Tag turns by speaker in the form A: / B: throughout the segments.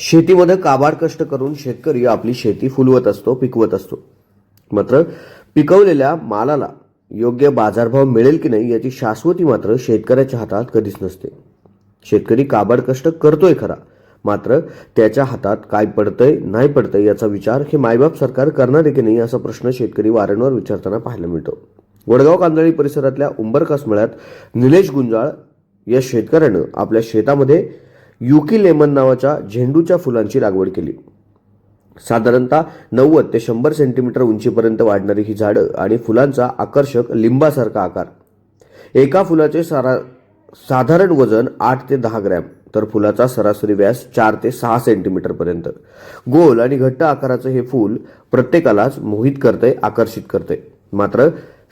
A: शेतीमध्ये काबाड कष्ट करून शेतकरी आपली शेती फुलवत असतो पिकवत असतो. मात्र पिकवलेल्या मालाला योग्य बाजारभाव मिळेल की नाही याची शाश्वती मात्र शेतकऱ्याच्या हातात कधीच नसते. शेतकरी काबाड कष्ट करतोय खरा मात्र त्याच्या हातात काय पडतंय नाही पडतंय याचा विचार हे मायबाप सरकार करणार आहे की नाही असा प्रश्न शेतकरी वारंवार विचारताना पाहायला मिळतो. वडगाव कांदळी परिसरातल्या उंबरकास मेळ्यात निलेश गुंजाळ या शेतकऱ्यानं आपल्या शेतामध्ये युकी लेमन नावाच्या झेंडूच्या फुलांची लागवड केली. साधारणतः नव्वद ते शंभर सेंटीमीटर उंचीपर्यंत वाढणारी ही झाडं आणि फुलांचा आकर्षक लिंबासारखा आकार. एका फुलाचे सारा साधारण वजन आठ ते दहा ग्रॅम तर फुलाचा सरासरी व्यास चार ते सहा सेंटीमीटरपर्यंत गोल आणि घट्ट आकाराचं हे फूल प्रत्येकालाच मोहित करते आकर्षित करते मात्र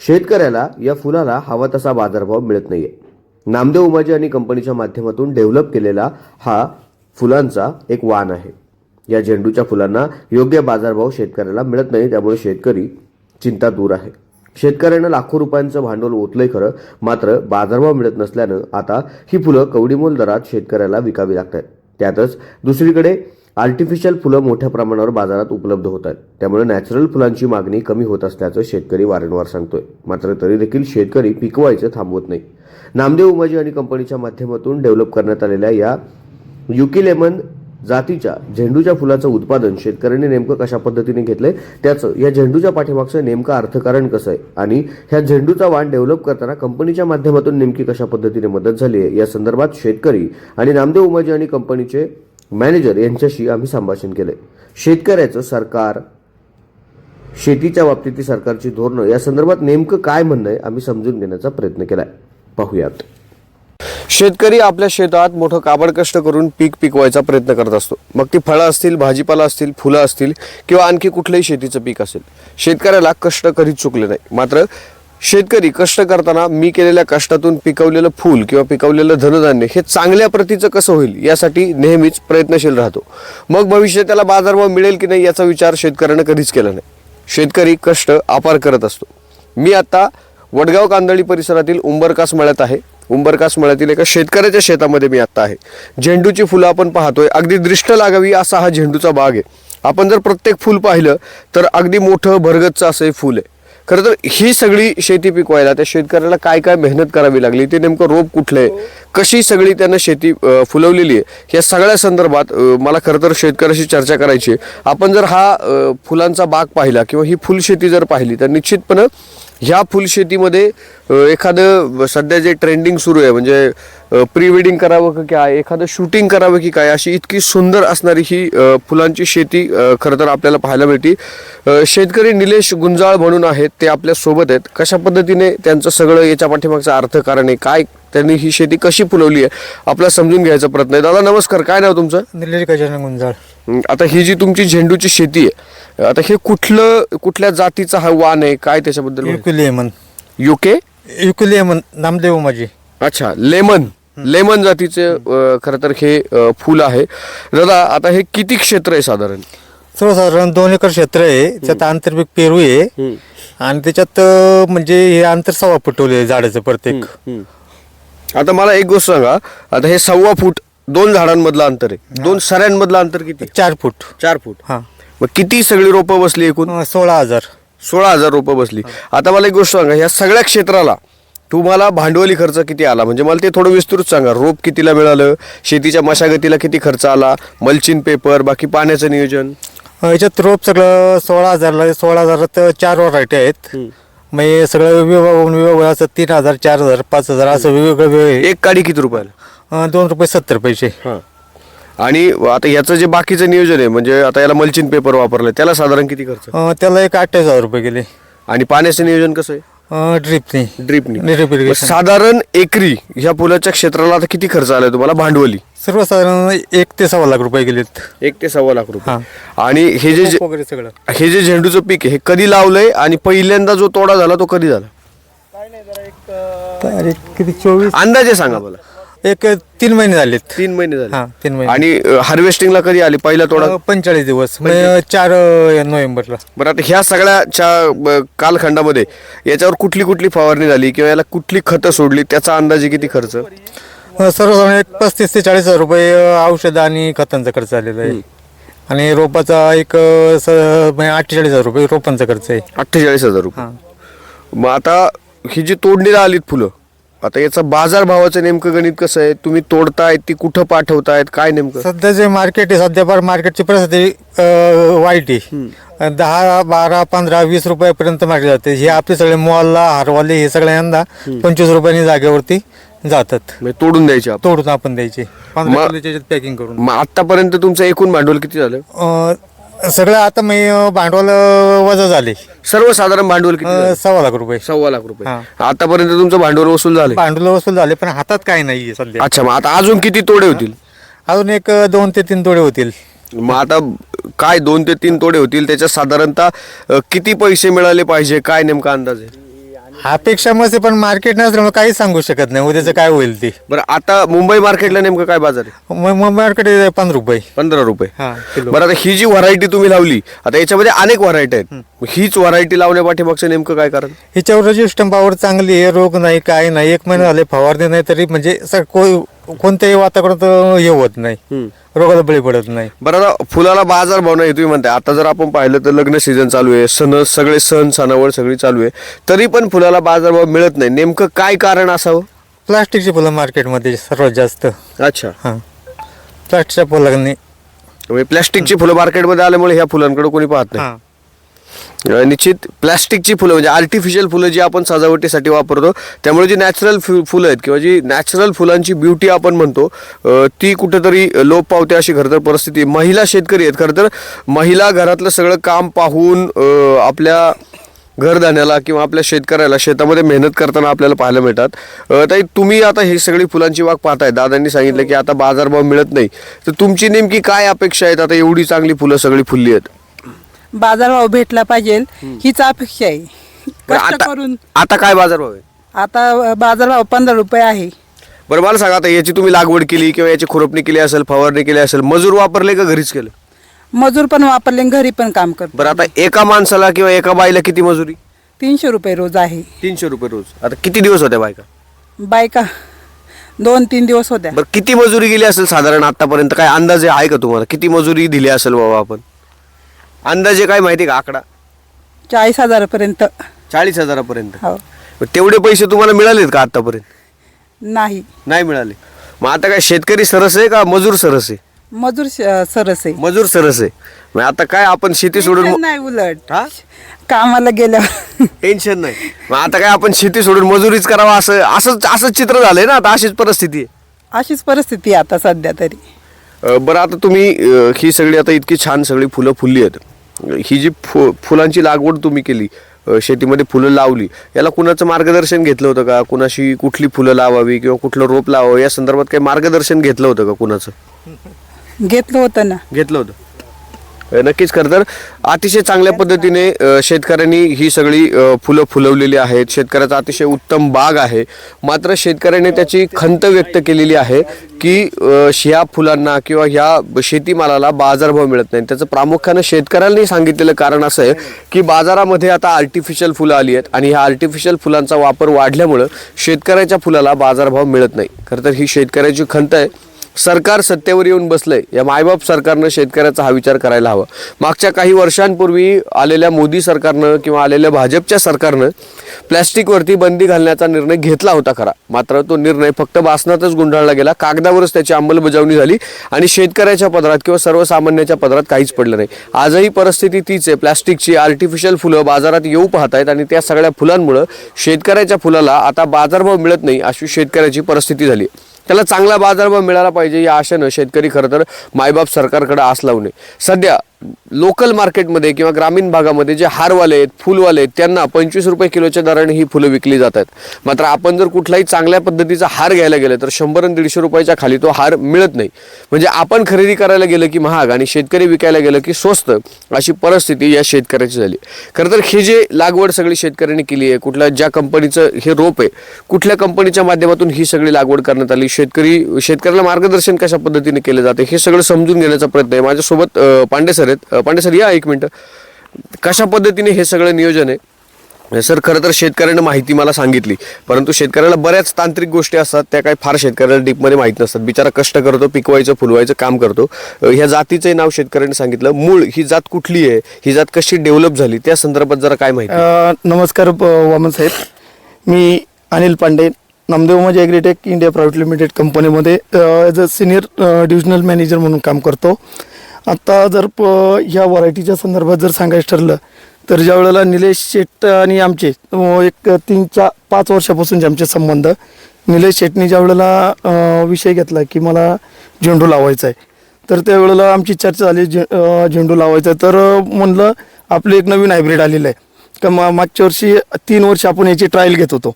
A: शेतकऱ्याला या फुलाला हवा तसा बाजारभाव मिळत नाहीये. नामदेव उमाजी आणि कंपनीच्या माध्यमातून डेव्हलप केलेला हा फुलांचा एक वाण आहे. या झेंडूच्या फुलांना योग्य बाजारभाव शेतकऱ्याला मिळत नाही त्यामुळे शेतकरी चिंता दूर आहे. शेतकऱ्यांना लाखो रुपयांचं भांडवल ओतलंय खरं मात्र बाजारभाव मिळत नसल्यानं आता ही फुलं कवडीमोल दरात शेतकऱ्याला विकावी लागतात. त्यातच दुसरीकडे आर्टिफिशियल फुलं मोठ्या प्रमाणावर बाजारात उपलब्ध होत आहेत. त्यामुळे नॅचरल फुलांची मागणी कमी होत असल्याचं शेतकरी वारंवार सांगतोय. मात्र तरी देखील शेतकरी पिकवायचं थांबवत नाही. नामदेव उमाजी आणि कंपनीच्या माध्यमातून डेव्हलप करण्यात आलेल्या या युकी लेमन जातीच्या झेंडूच्या फुलाचं उत्पादन शेतकऱ्यांनी नेमकं कशा पद्धतीने घेतलंय? त्याचं या झेंडूच्या पाठीमागचं नेमकं अर्थकारण कसं आहे? आणि ह्या झेंडूचा वाण डेव्हलप करताना कंपनीच्या माध्यमातून नेमकी कशा पद्धतीने मदत झाली आहे? या संदर्भात शेतकरी आणि नामदेव उमाजी आणि कंपनीचे मॅनेजर यांच्याशी आम्ही संभाषण केले शेतकऱ्याचं सरकार शेतीच्या बाबतीतील सरकारची धोरणं या संदर्भात नेमकं काय म्हणणं आहे आम्ही समजून घेण्याचा प्रयत्न केलाय. पाहूयात. शेतकरी आपल्या शेतात मोठं काबड कष्ट करून पीक पिकवायचा प्रयत्न करत असतो. मग ती फळं असतील भाजीपाला असतील फुलं असतील किंवा आणखी कुठलंही शेतीचं पीक असेल. शेतकऱ्याला कष्ट कधीच चुकले नाही. मात्र शेतकरी कष्ट करताना मी केलेल्या कष्टातून पिकवलेलं फूल किंवा पिकवलेलं धनधान्य हे चांगल्या प्रतीचं कसं होईल यासाठी नेहमीच प्रयत्नशील राहतो. मग भविष्यात त्याला बाजारभाव मिळेल की नाही याचा विचार शेतकऱ्यानं कधीच केला नाही. शेतकरी कष्ट अपार करत असतो. मी आता वडगाव कांदळी परिसरातील उंबरकास मळ्यात आहे. उंबरकास मळ्यातील एका शेतकऱ्याच्या शेतामध्ये मी आत्ता आहे. झेंडूची फुलं आपण पाहतोय. अगदी दृष्ट लागावी असा हा झेंडूचा बाग आहे. आपण जर प्रत्येक फूल पाहिलं तर अगदी मोठं भरगतचं असं हे फूल आहे. खरं तर ही सगळी शेती पिकवायला त्या शेतकऱ्याला काय काय मेहनत करावी लागली ते नेमकं रोप कुठलं आहे कशी सगळी त्यानं शेती फुलवलेली आहे या सगळ्या संदर्भात मला खरं तर शेतकऱ्याशी चर्चा करायची आहे. आपण जर हा फुलांचा बाग पाहिला किंवा ही फुलशेती जर पाहिली तर निश्चितपणे ह्या फुलशेतीमध्ये एखादं सध्या जे ट्रेंडिंग सुरू आहे म्हणजे प्री वेडिंग करावं की काय एखादं शूटिंग करावं की काय अशी इतकी सुंदर असणारी ही फुलांची शेती खरं तर आपल्याला पाहायला मिळते. शेतकरी निलेश गुंजाळ म्हणून आहेत ते आपल्यासोबत आहेत. कशा पद्धतीने त्यांचं सगळं याच्या पाठीमागचं अर्थकारण आहे काय त्यांनी ही शेती कशी फुलवली आहे आपल्याला समजून घ्यायचा प्रयत्न आहे. दादा नमस्कार. काय नाव तुमचं?
B: निलेश गजानन गुंजाळ.
A: आता ही जी तुमची झेंडूची शेती आहे आता हे कुठलं कुठल्या जातीचा हा वाण आहे? काय त्याच्याबद्दल माहिती?
B: युकुलेमन
A: युके?
B: युकुलेमन नामदेव माझी
A: अच्छा लेमन. लेमन जातीचे अ, खरं तर हे अ, फुल आहे. दादा आता हे किती क्षेत्र आहे साधारण?
B: सर्वसाधारण दोन एकर क्षेत्र आहे. त्यात आंतरपीक पेरू आहे. आणि त्याच्यात अं, म्हणजे हे अंतर सव्वा फुटवले आहे झाडाचं प्रत्येक.
A: आता मला एक गोष्ट सांगा. आता हे सव्वा फूट दोन झाडांमधलं अंतर आहे. दोन सऱ्यांमधलं अंतर किती
B: चार फूट.
A: चार फूट.
B: हा.
A: मग किती सगळी रोपं बसली एकूण?
B: सोळा हजार.
A: सोळा हजार रुपये बसली. आता मला एक गोष्ट सांगा. ह्या सगळ्या क्षेत्राला तुम्हाला भांडवली खर्च किती आला? म्हणजे मला ते थोडं विस्तृत सांगा. रोप कितीला मिळालं? शेतीच्या मशागतीला किती खर्च आला? मल्चिन पेपर बाकी पाण्याचं नियोजन?
B: याच्यात रोप सगळं सोळा हजारला सोळा हजारात चार व्हरायटी आहेत. मग हे सगळं विभागून विभाग असं तीन हजार चार हजार पाच हजार असं वेगवेगळं वेळ.
A: एक काडी किती रुपयाला?
B: अं, दोन रुपये सत्तर पैसे.
A: हां. आणि आता याचं जे बाकीचं नियोजन आहे म्हणजे आता याला मल्चिन पेपर वापरलं त्याला साधारण किती खर्च?
B: अं, त्याला एक अठ्ठावीस हजार रुपये गेले.
A: आणि पाण्याचं नियोजन कसं आहे?
B: ड्रिपनी
A: ड्रिपनी
B: ड्रिप इरिगेशन
A: साधारण एकरी ह्या फुलाच्या क्षेत्राला आता किती खर्च आलाय तुम्हाला? भांडवली.
B: सर्वसाधारण एक ते सव्वा लाख रुपये गेलेत.
A: एक ते सव्वा लाख रुपये.
B: हां.
A: आणि हे जे जे-
B: वगैरे सगळं.
A: हे जे झेंडूचं पीक आहे हे कधी लावलंय आणि पहिल्यांदा जो तोडा झाला तो कधी झाला?
B: तारीख किती? चोवीस?
A: अंदाजे सांगा मला.
B: एक तीन महिने झालेत.
A: तीन महिने झाले
B: हा तीन महिने.
A: आणि हार्वेस्टिंगला कधी आली? पहिला तोडा?
B: अं, पंचेचाळीस दिवस. म्हणजे चार अं, नोव्हेंबरला.
A: बरं आता ह्या सगळ्याच्या ब- कालखंडामध्ये याच्यावर कुठली कुठली फवारणी झाली किंवा याला कुठली खतं सोडली? त्याचा अंदाजे किती खर्च?
B: सर्वसाधारण एक पस्तीस ते चाळीस हजार रुपये अ, औषध आणि खतांचा खर्च आलेला आहे. आणि रोपाचा एक अ, स म्हणजे अठ्ठेचाळीस हजार रुपये रोपांचा खर्च आहे.
A: अठ्ठेचाळीस हजार रुपये. मग आता ही जी तोडणीला आलीत फुलं आता याचा बाजार भावाचं नेमकं गणित कसं आहे? तुम्ही तोडतायत ती कुठं पाठवतायत? काय नेमकं?
B: सध्या जे मार्केट आहे सध्या फार मार्केटची परिस्थिती अ, वाईट आहे. दहा बारा पंधरा वीस रुपयापर्यंत मार्केट जाते. हे आपले सगळे मॉलला हारवाले हे सगळ्यांना पंचवीस रुपयांनी जागेवरती जातात.
A: म्हणजे तोडून द्यायचे आपण.
B: तोडून आपण द्यायचे. पंधरा किलोच्या पॅकिंग करून.
A: मग आतापर्यंत तुमचं एकूण भांडवल किती झालं?
B: अ, सगळं आता मी भांडवल वजा झाले.
A: सर्वसाधारण भांडवल किती
B: अ? सव्वा लाख रुपये.
A: सव्वा लाख रुपये.
B: हां.
A: आतापर्यंत तुमचं भांडवल वसूल झाले
B: भांडवल वसूल झाले पण हातात काही नाहीये सध्या.
A: अच्छा मग आता अजून किती तोडे होतील?
B: अजून एक अ, दोन ते तीन तोडे होतील.
A: मग आता काय दोन ते तीन तोडे होतील? त्याच्यात साधारणतः अ, किती पैसे मिळाले पाहिजे? काय नेमका अंदाज आहे?
B: अपेक्षा मस्त पण मार्केट नसल्यामुळे काहीच सांगू शकत नाही. उद्याचं काय होईल ते.
A: बरं आता मुंबई मार्केटला नेमकं काय बाजार आहे?
B: मुंबई मार्केट पंधरा रुपये.
A: पंधरा रुपये.
B: हा किलो.
A: बरं आता ही जी व्हरायटी तुम्ही लावली आता याच्यामध्ये अनेक व्हरायटी आहेत. मग हीच व्हरायटी लावण्यापाठीमागचं नेमकं काय कारण?
B: हिच्यावर रेजिस्टम पॉवर चांगली आहे रोग नाही काय नाही. एक महिना झाले फवारणी नाही तरी म्हणजे को- कोणत्याही वातावरणात हे होत नाही. रोगाला बळी पडत नाही.
A: बरं आता फुलाला बाजार भाव नाही तुम्ही म्हणताय. आता जर आपण पाहिलं तर लग्न सीझन चालू आहे सण सगळे सण सणावर सगळी चालू आहे. तरी पण फुलाला बाजारभाव मिळत नाही. नेमकं काय कारण असावं?
B: प्लास्टिकची फुलं मार्केटमध्ये सर्वात जास्त.
A: अच्छा.
B: हां. प्लास्टिकच्या फुलांनी
A: म्हणजे प्लॅस्टिकची फुलं मार्केटमध्ये आल्यामुळे ह्या फुलांकडे कोणी पाहत नाही.
B: हां.
A: निश्चित प्लॅस्टिकची फुलं म्हणजे आर्टिफिशियल फुलं जी आपण सजावटीसाठी वापरतो त्यामुळे जी नॅचरल फुलं आहेत किंवा जी नॅचरल फुलांची ब्युटी आपण म्हणतो ती कुठेतरी लोप पावते अशी खरंतर परिस्थिती. महिला शेतकरी आहेत. खरं तर महिला घरातलं सगळं काम पाहून आपल्या घरधान्याला किंवा आपल्या शेतकऱ्याला शेतामध्ये मेहनत करताना आपल्याला पाहायला मिळतात. ताई तुम्ही आता ही सगळी फुलांची वाग पाहताय. दादांनी सांगितलं की आता बाजारभाव मिळत नाही. तर तुमची नेमकी काय अपेक्षा आहेत? आता एवढी चांगली फुलं सगळी फुलली आहेत.
C: बाजारभाव भेटला पाहिजे हीच अपेक्षा आहे.
A: बरं,
C: कष्ट
A: आता
C: करून
A: आता काय बाजारभाव आहे?
C: आता बाजारभाव पंधरा रुपये आहे.
A: बरं मला सांगा आता याची तुम्ही लागवड केली किंवा याची खुरपणी केली असेल फवारणी केली असेल मजूर वापरले का घरीच केलं?
C: मजूर पण वापरले आणि घरी पण काम करतो.
A: बरं आता एका माणसाला किंवा एका बाईला किती मजुरी?
C: तीनशे रुपये रोज आहे.
A: तीनशे रुपये रोज. आता किती दिवस होत्या बायका?
C: बायका दोन तीन दिवस होत्या.
A: बरं किती मजुरी गेली असेल साधारण आतापर्यंत? काय अंदाजे आहे का तुम्हाला? किती मजुरी दिली असेल बाबा आपण? अंदाजे काय माहिती का? आकडा?
C: चाळीस हजारापर्यंत.
A: चाळीस हजारापर्यंत.
C: हो.
A: मग तेवढे पैसे तुम्हाला मिळालेत का आतापर्यंत?
C: नाही.
A: नाही मिळाले. मग आता काय शेतकरी सरस आहे का मजूर सरस आहे?
C: मजूर श- सरस आहे.
A: मजूर सरस आहे. मग आता काय आपण शेती सोडून
C: टेन्शन नाही उलट.
A: हा?
C: कामाला गेल्यावर.
A: टेन्शन नाही. मग आता काय आपण शेती सोडून मजुरीच करावा असं असंच असंच चित्र झालंय ना आता अशीच परिस्थिती आहे.
C: अशीच परिस्थिती आहे आता सध्या तरी.
A: अ, बरं आता तुम्ही अ, ही सगळी आता इतकी छान सगळी फुलं फुलली आहेत. ही जी फु फुलांची लागवड तुम्ही केली शेतीमध्ये फुलं लावली याला कुणाचं मार्गदर्शन घेतलं होतं का? कुणाशी कुठली फुलं लावावी किंवा कुठलं रोप लावावं? या संदर्भात काही मार्गदर्शन घेतलं होतं का कुणाचं?
C: घेतलं होतं ना.
A: घेतलं होतं. नक्कीच खरं तर अतिशय चांगल्या पद्धतीने शेतकऱ्यांनी ही सगळी फुलं फुलवलेली आहेत. शेतकऱ्याचा अतिशय उत्तम बाग आहे. मात्र शेतकऱ्याने त्याची खंत व्यक्त केलेली आहे की ह्या फुलांना किंवा ह्या शेतीमालाला बाजारभाव मिळत नाही. त्याचं प्रामुख्यानं शेतकऱ्यांनी सांगितलेलं कारण असं आहे की बाजारामध्ये आता आर्टिफिशियल फुलं आली आहेत आणि ह्या आर्टिफिशियल फुलांचा वापर वाढल्यामुळं शेतकऱ्याच्या फुलाला बाजारभाव मिळत नाही. खरं तर ही शेतकऱ्याची खंत आहे. सरकार सत्तेवर येऊन बसलंय. या मायबाप सरकारनं शेतकऱ्याचा हा विचार करायला हवा. मागच्या काही वर्षांपूर्वी आलेल्या मोदी सरकारनं किंवा आलेल्या भाजपच्या सरकारनं प्लॅस्टिकवरती बंदी घालण्याचा निर्णय घेतला होता खरा. मात्र तो निर्णय फक्त बासनातच गुंडाळला गेला. कागदावरच त्याची अंमलबजावणी झाली आणि शेतकऱ्याच्या पदरात किंवा सर्वसामान्याच्या पदरात काहीच पडलं नाही. आजही परिस्थिती तीच आहे. प्लॅस्टिकची आर्टिफिशियल फुलं बाजारात येऊ पाहत आहेत आणि त्या सगळ्या फुलांमुळं शेतकऱ्याच्या फुलाला आता बाजारभाव मिळत नाही अशी शेतकऱ्याची परिस्थिती झाली त्याला चांगला बाजारभाव मिळाला पाहिजे या आशेनं शेतकरी खरं तर मायबाप सरकारकडे आस लावणे सध्या लोकल मार्केटमध्ये किंवा ग्रामीण भागामध्ये जे हारवाले आहेत फुलवाले आहेत त्यांना पंचवीस रुपये किलोच्या दराने ही फुलं विकली जातात मात्र आपण जर कुठलाही चांगल्या पद्धतीचा हार घ्यायला गेलं तर शंभर आणि दीडशे रुपयाच्या खाली तो हार मिळत नाही. म्हणजे आपण खरेदी करायला गेलं की महाग आणि शेतकरी विकायला गेलं की स्वस्त अशी परिस्थिती या शेतकऱ्याची झाली. खरं तर हे जे लागवड सगळी शेतकऱ्यांनी केली आहे कुठल्या ज्या कंपनीचं हे रोप आहे कुठल्या कंपनीच्या माध्यमातून ही सगळी लागवड करण्यात आली शेतकरी शेतकऱ्याला मार्गदर्शन कशा पद्धतीने केलं जाते हे सगळं समजून घेण्याचा प्रयत्न आहे. माझ्यासोबत पांडे सर आहेत. पांडे सर या एक मिनटं. कशा पद्धतीने हे सगळं नियोजन आहे? सर खरं तर शेतकऱ्यांना माहिती मला सांगितली. परंतु शेतकऱ्याला बऱ्याच तांत्रिक गोष्टी असतात त्या काही फार शेतकऱ्याला डीपमध्ये माहीत नसतात. बिचारा कष्ट करतो पिकवायचं फुलवायचं काम करतो. ह्या जातीचे नाव शेतकऱ्यांनी सांगितलं. मूळ ही जात कुठली आहे? ही जात कशी डेव्हलप झाली? त्या संदर्भात जरा काय माहिती?
D: नमस्कार वामन साहेब. मी अनिल पांडे नामदेव माझे ॲग्रीटेक इंडिया प्रायव्हेट लिमिटेड कंपनीमध्ये as a senior divisional manager म्हणून काम करतो. आत्ता जर प ह्या व्हरायटीच्या संदर्भात जर सांगायचं ठरलं तर ज्या वेळेला निलेश शेट आणि आमचे एक तीन चार पाच वर्षापासूनचे आमचे संबंध निलेश शेटनी ज्या वेळेला विषय घेतला की मला झेंडू लावायचा आहे तर त्यावेळेला आमची चर्चा झाली झे झेंडू लावायचा तर म्हणलं आपलं एक नवीन हायब्रिड आलेलं आहे का मा मागच्या वर्षी तीन वर्ष आपण याची ट्रायल घेत होतो.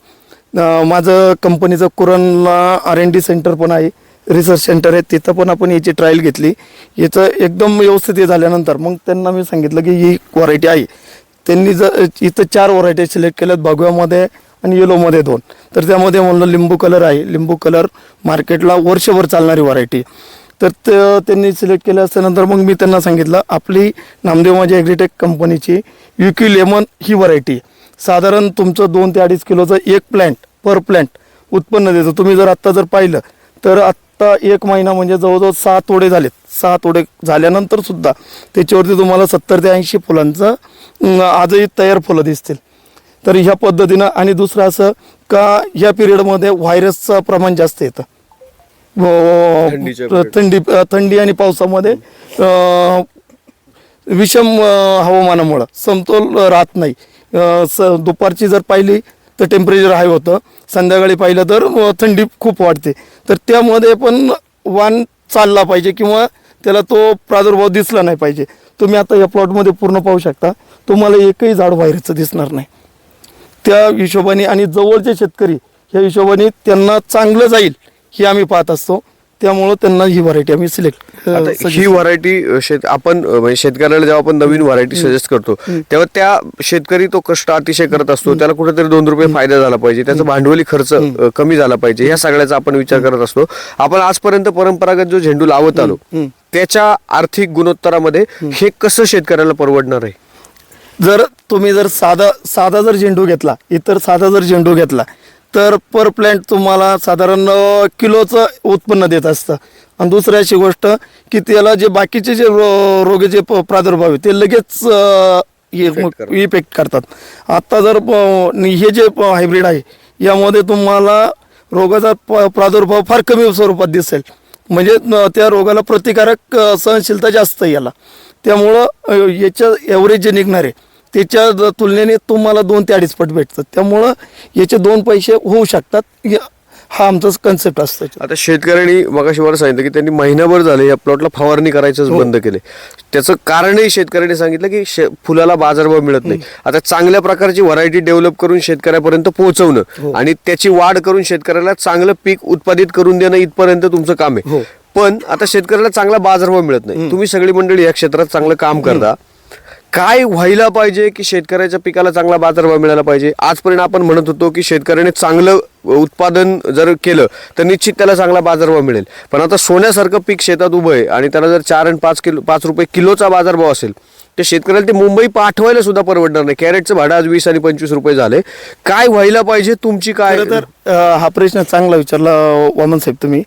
D: माझं कंपनीचं कुरणला आर एन डी सेंटर पण आहे. रिसर्च सेंटर आहे तिथं पण आपण याची ट्रायल घेतली. याचं एकदम व्यवस्थित हे झाल्यानंतर मग त्यांना मी सांगितलं की ही व्हरायटी आहे. त्यांनी जर इथं चार व्हरायटी सिलेक्ट केल्यात भगव्यामध्ये आणि येलोमध्ये दोन. तर त्यामध्ये म्हणलं लिंबू कलर आहे. लिंबू कलर मार्केटला वर्षभर चालणारी व्हरायटी तर त्यांनी सिलेक्ट केलं असल्यानंतर मग मी त्यांना सांगितलं आपली नामदेव माझी ॲग्रीटेक कंपनीची युकी लेमन ही व्हरायटी साधारण तुमचं दोन ते अडीच किलोचं एक प्लॅन्ट पर प्लॅन्ट उत्पन्न देतो. तुम्ही जर आत्ता जर पाहिलं तर आत्ता एक महिना म्हणजे जवळजवळ सहा तोडे झालेत. सहा तोडे झाल्यानंतर सुद्धा त्याच्यावरती तुम्हाला सत्तर ते ऐंशी फुलांचं आजही तयार फुलं दिसतील. तर ह्या पद्धतीनं आणि दुसरं असं का ह्या पिरियडमध्ये व्हायरसचं प्रमाण जास्त येतं.
A: थंडीच्या
D: व- थंडी थंडी आणि पावसामध्ये विषम हवामानामुळं समतोल राहत नाही. स दुपारची जर पाहिली तर टेम्परेचर हाय होतं. संध्याकाळी पाहिलं तर थंडी खूप वाढते. तर त्यामध्ये पण वाण चालला पाहिजे किंवा त्याला तो प्रादुर्भाव दिसला नाही पाहिजे. तुम्ही आता या प्लॉटमध्ये पूर्ण पाहू शकता. तुम्हाला एकही झाड व्हायरचं दिसणार नाही. त्या हिशोबाने आणि जवळचे शेतकरी ह्या हिशोबाने त्यांना चांगलं जाईल हे आम्ही पाहत असतो. त्यामुळं त्यांना ही व्हरायटी आम्ही सिलेक्ट
A: आता ही व्हरायटी शेत आपण अ, म्हणजे शेतकऱ्याला जेव्हा आपण नवीन व्हरायटी सजेस्ट करतो तेव्हा त्या शेतकरी तो कष्ट अतिशय करत असतो. त्याला कुठेतरी दोन रुपये फायदा झाला पाहिजे. त्याचा भांडवली खर्च अ, कमी झाला पाहिजे. या सगळ्याचा आपण विचार करत असतो. आपण आजपर्यंत परंपरागत जो झेंडू लावत आलो त्याच्या आर्थिक गुणोत्तरामध्ये हे कसं शेतकऱ्याला परवडणार आहे?
D: जर तुम्ही जर साधा साधा जर झेंडू घेतला इतर साधा जर झेंडू घेतला तर पर प्लॅन्ट तुम्हाला साधारण किलोचं उत्पन्न देत असतं. आणि दुसरी अशी गोष्ट की त्याला जे बाकीचे जे रो- रोगाचे प- प्रादुर्भाव आहे ते लगेच इफेक्ट करतात. आता जर हे जे हायब्रिड आहे यामध्ये तुम्हाला रोगाचा प्रादुर्भाव फार कमी स्वरूपात दिसेल. म्हणजे त्या रोगाला प्रतिकारक सहनशीलता जास्त आहे याला. त्यामुळं याच्या ॲव्हरेज जे निघणार आहे त्याच्या तुलनेने तुम्हाला दोन ते अडीच पट भेटतात. त्यामुळं याचे दोन पैसे होऊ शकतात. हा आमचा कन्सेप्ट असतो.
A: आता शेतकऱ्यांनी मगाशी मला सांगितलं की त्यांनी महिनाभर झाले या प्लॉटला फवारणी करायचंच बंद केले. त्याचं कारणही शेतकऱ्यांनी सांगितलं की शे- फुलाला बाजारभाव मिळत नाही. आता चांगल्या प्रकारची व्हरायटी डेव्हलप करून शेतकऱ्यापर्यंत पोहोचवणं आणि त्याची वाढ करून शेतकऱ्याला चांगलं पीक उत्पादित करून देणं इथपर्यंत तुमचं काम आहे. पण आता शेतकऱ्याला चांगला बाजारभाव मिळत नाही. तुम्ही सगळी मंडळी या क्षेत्रात चांगलं काम करता. काय व्हायला पाहिजे की शेतकऱ्याच्या पिकाला चांगला बाजारभाव मिळाला पाहिजे? आजपर्यंत आपण म्हणत होतो की शेतकऱ्याने चांगलं उत्पादन जर केलं तर निश्चित त्याला चांगला बाजारभाव मिळेल. पण आता सोन्यासारखं पीक शेतात उभं आहे आणि त्याला जर चार आणि पाच किलो पाच रुपये किलोचा बाजारभाव असेल तर शेतकऱ्याला ते मुंबई पाठवायला सुद्धा परवडणार नाही. कॅरेटचं भाडं आज वीस आणि पंचवीस रुपये झाले काय व्हायला पाहिजे? तुमची काय?
D: तर हा प्रश्न चांगला विचारला वामन साहेब तुम्ही.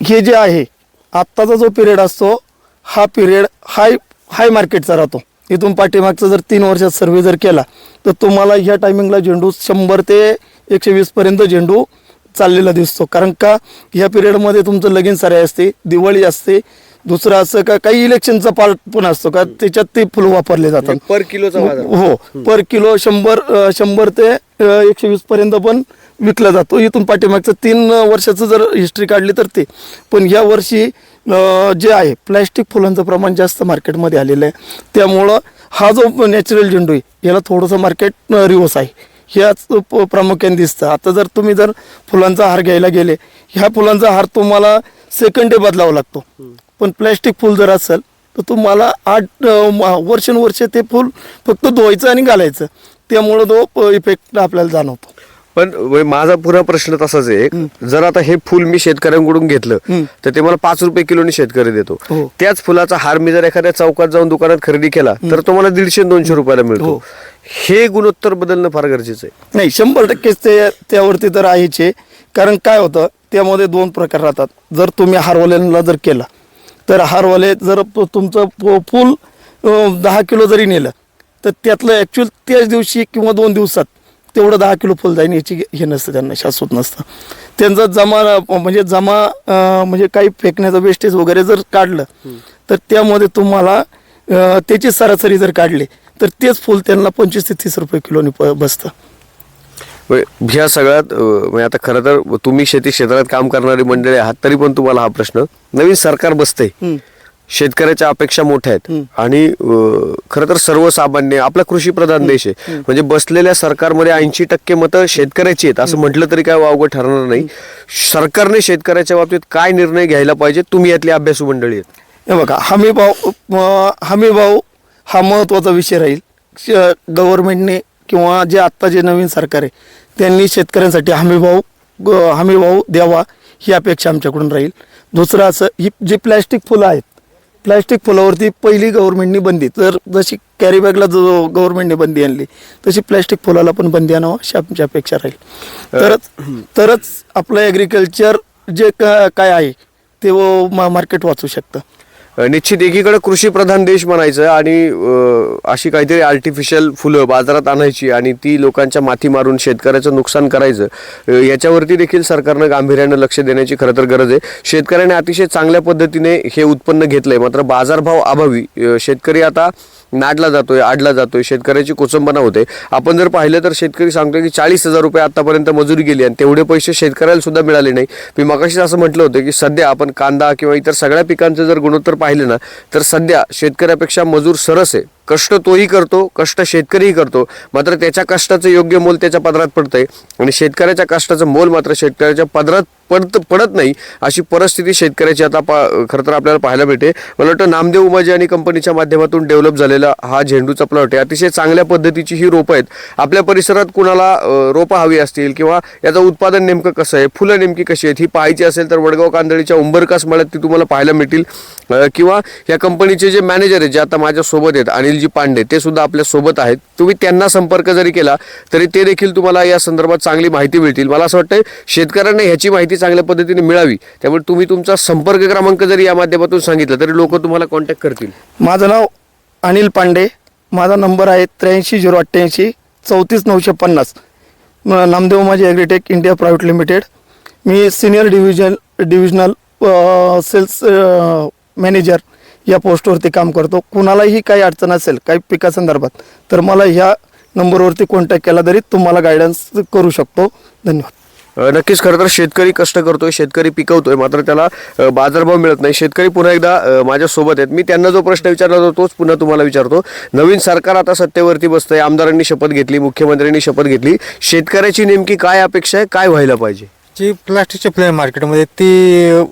D: हे जे आहे आत्ताचा जो पिरियड असतो हा पिरियड हाय हाय मार्केटचा राहतो. इथून पाठीमागचा जर तीन वर्षात सर्वे जर केला तर तुम्हाला ह्या टायमिंगला झेंडू शंभर ते एकशे वीसपर्यंत झेंडू चाललेला दिसतो. कारण का ह्या पिरियडमध्ये तुमचं लगीन सारे असते दिवाळी असते दुसरं असं का काही इलेक्शनचा पार्ट पण असतो का त्याच्यात ते फुलं वापरले जातात.
A: पर किलोचा बाजार.
D: हो पर किलो शंभर शंभर ते एकशे वीस पर्यंत पण विकला जातो. इथून पाठीमागचं तीन वर्षाचं जर हिस्ट्री काढली तर ते. पण या वर्षी जे आहे प्लॅस्टिक फुलांचं प्रमाण जास्त मार्केटमध्ये आलेलं आहे. त्यामुळं हा जो नॅचरल झेंडू आहे याला थोडंसं मार्केट रिवर्स आहे. ह्याच प्रामुख्याने दिसतं. आता जर तुम्ही जर फुलांचा हार घ्यायला गेले ह्या फुलांचा हार तुम्हाला सेकंड डे बदलावा लागतो. पण प्लॅस्टिक फुल जर असेल तर तुम्हाला आठ वर्षानुवर्ष ते फुल फक्त धुवायचं आणि घालायचं. त्यामुळं तो इफेक्ट आपल्याला जाणवतो.
A: पण माझा पुरा प्रश्न तसाच आहे जर आता हे फुल मी शेतकऱ्यांकडून घेतलं तर ते मला पाच रुपये किलोनी शेतकरी देतो.
D: हो.
A: त्याच फुलाचा हार मी जर एखाद्या चौकात जाऊन दुकानात खरेदी केला तर तो मला दीडशे दोनशे रुपयाला मिळतो.
D: हो.
A: हे गुणोत्तर बदलणं फार गरजेचं आहे.
D: नाही शंभर टक्केच ते त्यावरती तर आहेच आहे. कारण काय होतं त्यामध्ये दोन प्रकार राहतात. जर तुम्ही हारवाल्यांना जर केला तर हारवाले जर तुमचं फुल दहा किलो जरी नेलं तर त्यातलं ॲक्च्युअल त्याच दिवशी किंवा दोन दिवसात तेवढं दहा किलो फुल जाईन याची हे नसतं त्यांना शाश्वत नसतं. त्यांचा जमा म्हणजे जमा म्हणजे काही फेकण्याचं वेस्टेज वगैरे जर काढलं तर त्यामध्ये तुम्हाला त्याची सरासरी जर काढली तर तेच फुल त्यांना पंचवीस ते तीस रुपये किलोनी बसतं.
A: ह्या सगळ्यात म्हणजे आता खरं तर तुम्ही शेती क्षेत्रात काम करणारी मंडळी आहात तरी पण तुम्हाला हा प्रश्न नवीन सरकार बसते. शेतकऱ्याच्या अपेक्षा मोठ्या आहेत. आणि खरं तर सर्वसामान्य आपला कृषी प्रधान देश आहे. म्हणजे बसलेल्या सरकारमध्ये ऐंशी टक्के मतं शेतकऱ्याची आहेत असं म्हटलं तरी काय वावगं ठरणार नाही. सरकारने शेतकऱ्याच्या बाबतीत काय निर्णय घ्यायला पाहिजे? तुम्ही यातली अभ्यासू मंडळी आहेत.
D: हे बघा हमी भाव हमी भाव हा महत्त्वाचा विषय राहील. गव्हर्नमेंटने किंवा जे आत्ता जे नवीन सरकार आहे त्यांनी शेतकऱ्यांसाठी हमी भाव हमी भाव द्यावा ही अपेक्षा आमच्याकडून राहील. दुसरं असं ही जी प्लॅस्टिक फुलं आहेत प्लॅस्टिक फुलावरती पहिली गव्हर्नमेंटनी बंदी. तर जशी कॅरीबॅगला जो गव्हर्नमेंटने बंदी आणली तशी प्लॅस्टिक फुलाला पण बंदी आणावं अशी आमची अपेक्षा राहील. तरच तरच आपलं ॲग्रिकल्चर जे का- काय आहे ते व मार्केट वाचू शकतं.
A: निश्चित एकीकडे कृषी प्रधान देश म्हणायचं आणि अशी काहीतरी आर्टिफिशियल फुलं बाजारात आणायची आणि ती लोकांच्या माथी मारून शेतकऱ्याचं नुकसान करायचं याच्यावरती देखील सरकारनं गांभीर्यानं लक्ष देण्याची खरं तर गरज आहे. शेतकऱ्याने अतिशय चांगल्या पद्धतीने हे उत्पन्न घेतलंय मात्र बाजारभाव अभावी. शेतकरी आता नाडला जातोय आडला जातोय शेतकऱ्याची कोचंबना होते. आपण जर पाहिलं तर शेतकरी सांगतोय की चाळीस हजार रुपये आतापर्यंत मजुरी गेली आणि तेवढे पैसे शेतकऱ्याला सुद्धा मिळाले नाही. मी मगाशीच असं म्हटलं होतं की सध्या आपण कांदा किंवा इतर सगळ्या पिकांचं जर गुणोत्तर पाहिलं ना तर सध्या शेतकऱ्यापेक्षा मजूर सरस आहे. कष्ट तोही करतो कष्ट शेतकरीही करतो. मात्र त्याच्या कष्टाचं योग्य मोल त्याच्या पदरात पडतंय. आणि शेतकऱ्याच्या कष्टाचं मोल मात्र शेतकऱ्याच्या पदरात पडत पडत नाही अशी परिस्थिती शेतकऱ्याची आता पा खरं तर आपल्याला पाहायला मिळते. मला वाटतं नामदेव उमाजी आणि कंपनीच्या माध्यमातून डेव्हलप झालेला हा झेंडूचा प्लॉट आहे. अतिशय चांगल्या पद्धतीची ही रोपं आहेत. आपल्या परिसरात कुणाला रोपं हवी असतील किंवा याचं उत्पादन नेमकं कसं आहे फुलं नेमकी कशी आहेत ही पाहायची असेल तर वडगाव कांदळीच्या उंबरकास मळ्यात ती तुम्हाला पाहायला मिळतील. किंवा या कंपनीचे जे मॅनेजर आहेत जे आता माझ्यासोबत आहेत अनिलजी पांडे ते सुद्धा आपल्यासोबत आहेत. तुम्ही त्यांना संपर्क जरी केला तरी ते देखील तुम्हाला या संदर्भात चांगली माहिती मिळतील. मला असं वाटतं शेतकऱ्यांना ह्याची माहिती चांगल्या पद्धतीने मिळावी. त्यामुळे तुम्ही तुमचा संपर्क क्रमांक जरी या माध्यमातून सांगितलं तरी लोक तुम्हाला कॉन्टॅक्ट करतील.
D: माझं नाव अनिल पांडे. माझा नंबर आहे त्र्याऐंशी झिरो अठ्ठ्याऐंशी चौतीस नऊशे पन्नास. नामदेव माझे ॲग्रीटेक इंडिया प्रायव्हेट लिमिटेड. मी senior division divisional sales manager या पोस्टवरती काम करतो. कुणालाही काही अडचण असेल काही पिकासंदर्भात तर मला ह्या नंबरवरती कॉन्टॅक्ट केला तरी तुम्हाला गायडन्स करू शकतो. धन्यवाद.
A: नक्कीच खरं तर शेतकरी कष्ट करतोय शेतकरी पिकवतोय मात्र त्याला बाजारभाव मिळत नाही. शेतकरी पुन्हा एकदा अ, माझ्या सोबत आहेत. मी त्यांना जो प्रश्न विचारला होता तोच पुन्हा तुम्हाला विचारतो. नवीन सरकार आता सत्तेवरती बसतंय. आमदारांनी शपथ घेतली मुख्यमंत्र्यांनी शपथ घेतली. शेतकऱ्याची नेमकी काय अपेक्षा आहे? काय व्हायला पाहिजे?
B: जी प्लास्टिकच्या फुले मार्केटमध्ये ती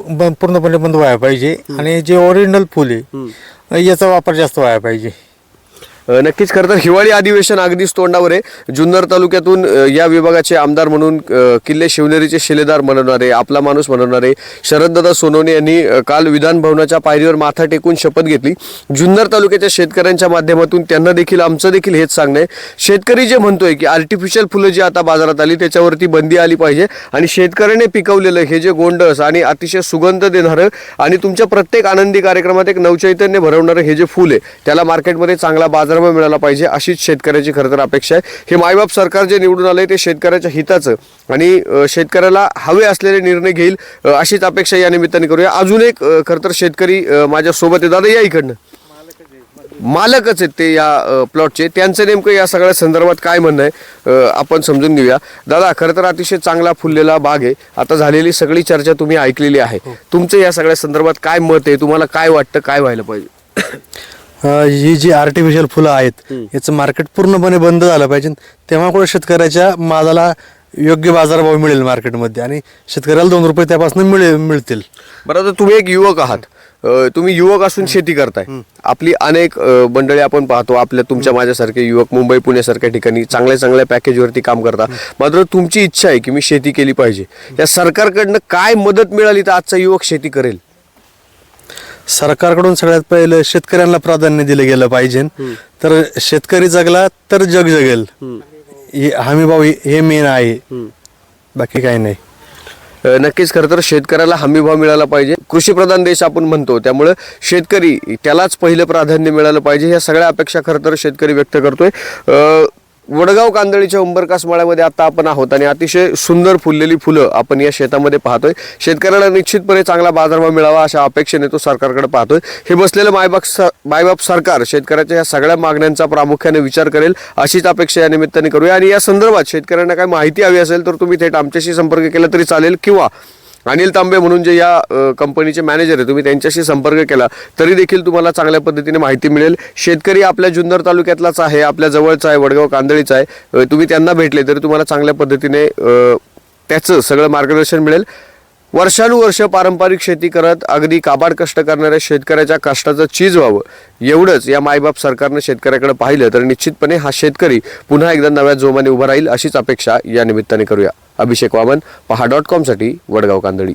B: पूर्णपणे बंद व्हायला पाहिजे. आणि जे ओरिजिनल फुल याचा वापर जास्त व्हायला पाहिजे.
A: नक्कीच खरं तर हिवाळी अधिवेशन अगदीच तोंडावर आहे. जुन्नर तालुक्यातून या विभागाचे आमदार म्हणून किल्ले शिवनेरीचे शिलेदार म्हणवणारे आपला माणूस म्हणवणारे शरददादा सोनवणे यांनी काल विधान भवनाच्या पायरीवर माथा टेकून शपथ घेतली. जुन्नर तालुक्याच्या शेतकऱ्यांच्या माध्यमातून त्यांना देखील आमचं देखील हेच सांगणं आहे. शेतकरी जे म्हणतोय की आर्टिफिशियल फुलं जी आता बाजारात आली त्याच्यावरती बंदी आली पाहिजे आणि शेतकऱ्याने पिकवलेलं हे जे गोंडस आणि अतिशय सुगंध देणारं आणि तुमच्या प्रत्येक आनंदी कार्यक्रमात एक नवचैतन्य भरवणारं हे जे फुल आहे त्याला मार्केटमध्ये चांगला बाजारभाव मिळाला पाहिजे अशीच शेतकऱ्याची खरं तर अपेक्षा आहे. हे मायबाप सरकार जे निवडून आलंय ते शेतकऱ्याच्या हिताचं आणि शेतकऱ्याला हवे असलेले निर्णय घेईल अशीच अपेक्षा या निमित्ताने करूया. अजून एक खरं तर शेतकरी माझ्या सोबत आहे. दादा या इकडनं. मालकच आहेत ते या प्लॉटचे त्यांचं नेमकं या सगळ्या संदर्भात काय म्हणणं आहे आपण समजून घेऊया. दादा खरं तर अतिशय चांगला फुललेला बाग आहे. आता झालेली सगळी चर्चा तुम्ही ऐकलेली आहे. तुमचं या सगळ्या संदर्भात काय मत आहे? तुम्हाला काय वाटतं? काय व्हायला पाहिजे?
E: अ, ही जी आर्टिफिशियल फुलं आहेत याचं मार्केट पूर्णपणे बंद झालं पाहिजे. तेव्हा कुठे शेतकऱ्याच्या मालाला योग्य बाजारभाव मिळेल मार्केटमध्ये आणि शेतकऱ्याला दोन रुपये त्यापासून मिळे मिळतील.
A: बरं आता तुम्ही एक युवक आहात. अ, तुम्ही युवक असून शेती करताय. आपली अनेक अ, मंडळी आपण पाहतो आपल्या तुमच्या माझ्यासारखे युवक मुंबई पुण्यासारख्या ठिकाणी चांगल्या चांगल्या पॅकेजवरती काम करता मात्र तुमची इच्छा आहे की मी शेती केली पाहिजे. या सरकारकडनं काय मदत मिळाली तर आजचा युवक शेती करेल?
E: सरकारकडून सगळ्यात पहिलं शेतकऱ्यांना प्राधान्य दिलं गेलं पाहिजे. तर शेतकरी जगला तर जग जगेल. हे हमी भाव हे- मेन आहे. बाकी काही नाही.
A: नक्कीच खरं तर शेतकऱ्याला हमी भाव मिळाला पाहिजे. कृषीप्रधान देश आपण म्हणतो त्यामुळे शेतकरी त्यालाच पहिलं प्राधान्य मिळालं पाहिजे. ह्या सगळ्या अपेक्षा खरं तर शेतकरी व्यक्त करतोय. वडगाव कांदळीच्या उंबरकास मळ्यामध्ये आता आपण आहोत आणि अतिशय सुंदर फुललेली फुलं आपण या शेतामध्ये पाहतोय. शेतकऱ्याला निश्चितपणे चांगला बाजारभाव मिळावा अशा अपेक्षेने तो सरकारकडे पाहतोय. हे बसलेलं मायबाप स- मायबाप सरकार शेतकऱ्याच्या या सगळ्या मागण्यांचा प्रामुख्याने विचार करेल अशीच अपेक्षा या निमित्ताने करूया. आणि या संदर्भात शेतकऱ्यांना काही माहिती हवी असेल तर तुम्ही थेट आमच्याशी संपर्क केला तरी चालेल किंवा अनिल तांबे म्हणून जे या कंपनीचे मॅनेजर आहे तुम्ही त्यांच्याशी संपर्क केला तरी देखील तुम्हाला चांगल्या पद्धतीने माहिती मिळेल. शेतकरी आपल्या जुन्नर तालुक्यातलाच आहे आपल्या जवळचा आहे वडगाव कांदळीचा आहे तुम्ही त्यांना भेटले तरी तुम्हाला चांगल्या पद्धतीने त्याचं सगळं मार्गदर्शन मिळेल. वर्षानुवर्ष पारंपरिक शेती करत अगदी काबाड कष्ट करणाऱ्या शेतकऱ्याच्या कष्टाचं चीज व्हावं एवढंच या मायबाप सरकारनं शेतकऱ्याकडे पाहिलं तर निश्चितपणे हा शेतकरी पुन्हा एकदा नव्या जोमाने उभा राहील अशीच अपेक्षा या निमित्ताने करूया. अभिषेक वामन पहा डॉट कॉमसाठी वडगाव कांदळी.